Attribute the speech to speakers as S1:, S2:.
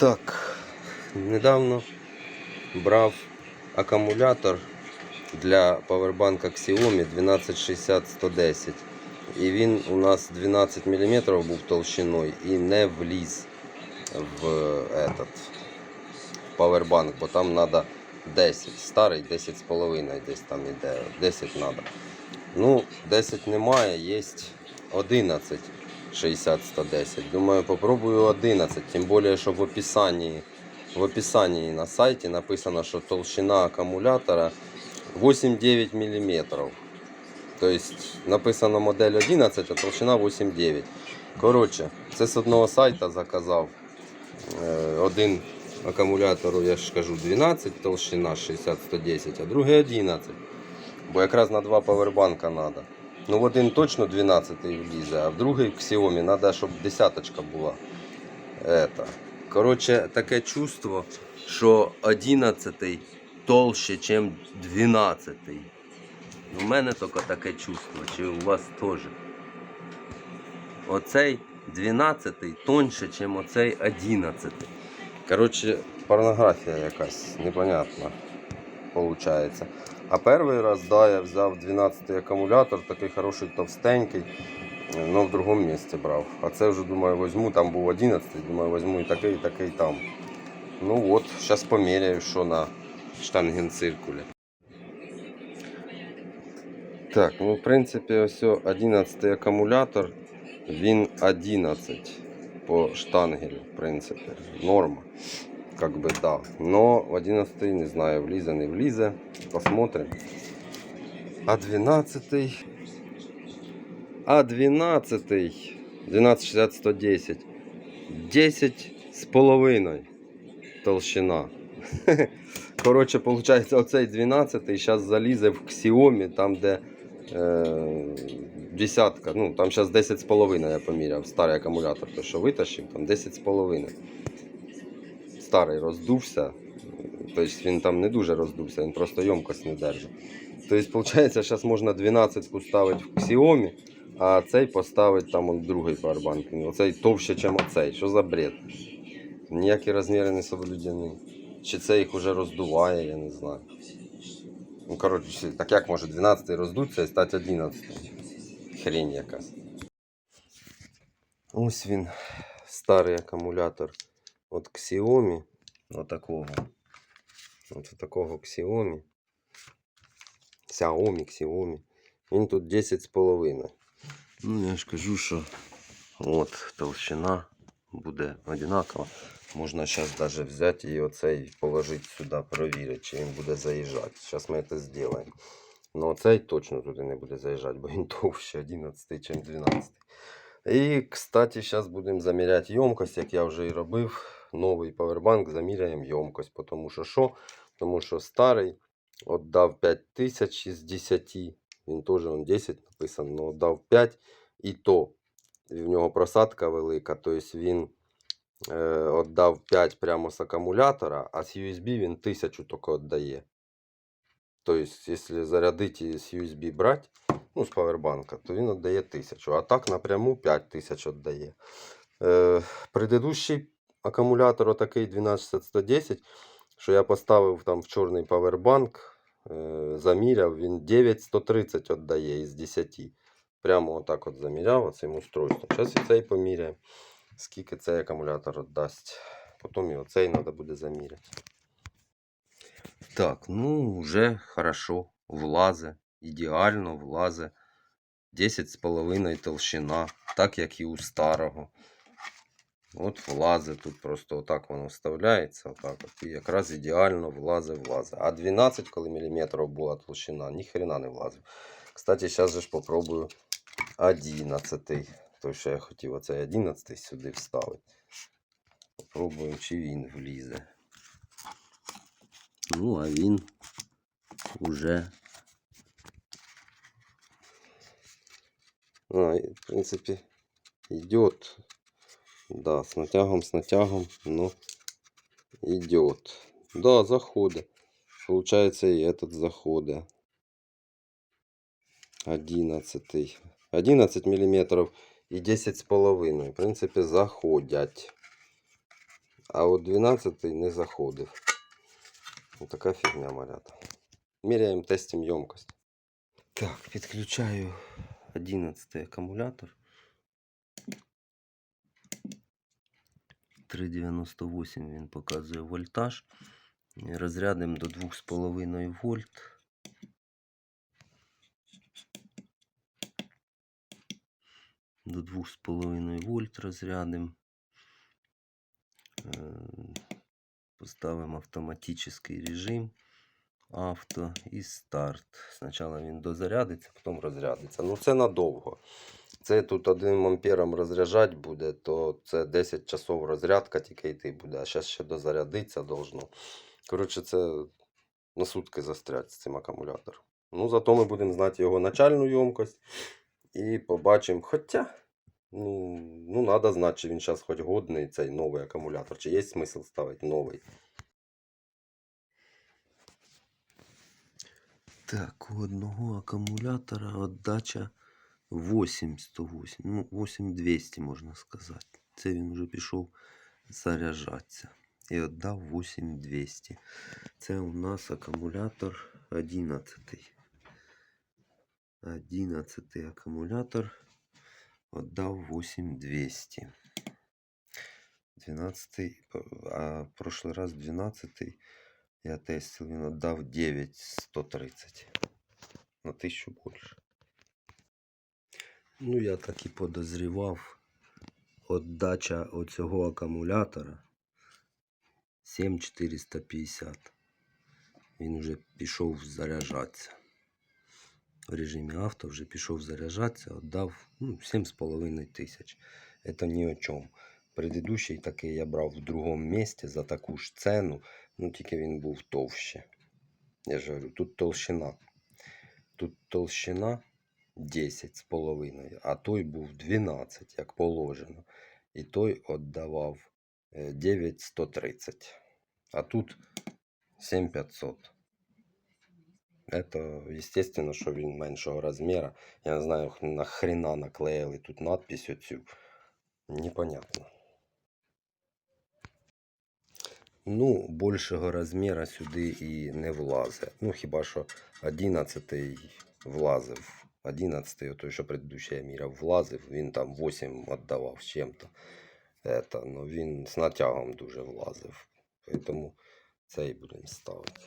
S1: Так, недавно брав акумулятор для павербанка Xiaomi 1260-110. І він у нас 12 мм був толщиною і не вліз в этот павербанк, бо там треба 10. Старий 10,5 десь там іде. 10 треба. Ну, 10 немає, є 11 60 110. Думаю, попробую 11. Тим більше, що в описанні, в описанні на сайті написано, що толщина акумулятора 8-9 мм. Тобто написано модель 11, а толщина 8-9. Коротше, це з одного сайта заказав. Е, Один акумулятору, я ж кажу, 12 толщина 60-110, а другий 11. Бо якраз на два павербанка треба. Ну в один точно 12 влізе, а в другий Xiaomi треба, щоб десяточка була. Это. Коротше, таке чувство, що 11 толще, ніж 12. У мене тільки таке чувство, чи у вас теж. Оцей 12 тоньше, ніж оцей 11. Коротше, порнографія якась непонятна получається. А перший раз, да, я взяв 12 акумулятор, такий хороший товстенький, але в другому місці брав. А це вже думаю, візьму, там був 11, думаю, візьму і такий, і такий там. Ну от, зараз поміряю, що на штангенциркулі. Так, ну в принципі, ось 11 акумулятор, він 11 по штангелю, в принципі, норма. Как бы да. Но в 11 не знаю, влізе, не влізе. Посмотрим. А 12 а 12 1260 110 10 з половиною толщина. Коротше, виходить, оцей 12 зараз залізе в Xiaomi, там де е, десятка, ну там зараз 10 з половиною я поміряв, старий акумулятор, то що витащив, там 10 з половиною. Старий роздувся, тобто він там не дуже роздувся, він просто ємкость не держить. Тобто, виходить, зараз можна 12 поставити в Xiaomi, а цей поставити там он, другий павербанк. Оцей товще, ніж оцей. Що за бред? Ніякі розміри не соблюдені. Чи це їх уже роздуває, я не знаю. Ну, коротше, так як може 12 роздуться і стати 11. Хрень якась. Ось він, старий акумулятор от Xiaomi. Отакого. От такого Xiaomi. Xiaomi, Xiaomi. Він тут 10 з половиною. Ну, я ж кажу, що от толщина буде одинакова. Можна зараз даже взяти і оцей положити сюди, перевірити, чи він буде заїжджати. Зараз ми це зробимо. Ну оцей точно туди не буде заїжджати, бо він товще 11, ніж 12. І, кстати, зараз будемо заміряти ємкость, як я вже і робив. Новий павербанк заміряємо ємкость. Тому що що? Тому що старий віддав 5000 із 10. Він теж он 10 написано, але віддав 5 і то. В нього просадка велика, тобто він е, віддав 5 прямо з акумулятора, а з USB він 1000 тільки віддає. Тобто, якщо зарядити з USB брати, ну, з павербанка, то він віддає 1000, а так напряму 5000 віддає. Е, предыдущий акумулятор отакий 12110, що я поставив там в чорний павербанк, е, заміряв, він 9130 віддає із 10. Прямо отак от заміряв цим устройством. Зараз і цей поміряємо, скільки цей акумулятор віддасть. Потім і оцей треба буде заміряти. Так, ну вже хорошо, влазе, ідеально влазе. 10,5 толщина, так як і у старого. От влазить тут просто отак воно вставляється. Отак от, і якраз ідеально влазить, влазить. А 12, коли міліметрів була толщина, ніхрена не влазив. Кстати, зараз же ж попробую 11. Той, що я хотів, оцей 11 сюди вставити. Попробуємо, чи він влізе. Ну, а він уже. А, і, в принципі, идет. Да, с натягом, с натягом, но идет. Да, заходы. Получается и этот заходы. 11. 11 миллиметров и 10 с половиной. В принципе, заходять. А от 12 не заходив. Ось така фігня малята. Міряємо, тестимо ємкость. Так, підключаю 11 акумулятор. 3,98 він показує вольтаж. Розрядимо до 2,5 вольт. До 2,5 вольт розрядимо. Е, Поставимо автоматический режим. Авто і старт. Спочатку він дозарядиться, потім розрядиться. Ну це надовго. Це тут одним ампером розряджати буде, то це 10 часов розрядка тільки йти буде, а зараз ще дозарядиться должно. Коротше, це на сутки застрять з цим акумулятором. Ну, зато ми будемо знати його начальну ємкость і побачимо. Хоча, ну, ну треба знати, чи він зараз хоч годний цей новий акумулятор, чи є смисл ставити новий. Так, у одного акумулятора отдача 8108. Ну, 8200 можна сказати. Це він вже пішов заряджатися. І віддав 8200. Це у нас акумулятор 11. 11 акумулятор віддав 8200. 12, а в прошлый раз 12 я тестил, він віддав 9130. На 1000 більше. Ну, я так і подозрівав. Отдача оцього акумулятора 7450. Він вже пішов заряджатися. В режимі авто вже пішов заряджатися, віддав ну, 7,5 тисяч. Это ні о чому. Предыдущий такий я брав в другому місці за таку ж ціну, ну тільки він був товще. Я ж говорю, тут толщина. Тут толщина 10 з половиною, а той був 12, як положено. І той віддавав е, 9130. А тут 7500. Это, естественно, що він меншого розміру. Я не знаю, нахрена наклеїли тут надпись оцю. Непонятно. Ну, більшого розміру сюди і не влазить. Ну, хіба що 11 влазив. 11 той, що предыдущая міра влазив, він там 8 віддавав з чим-то. Это, ну, він з натягом дуже влазив. Тому цей будемо ставити.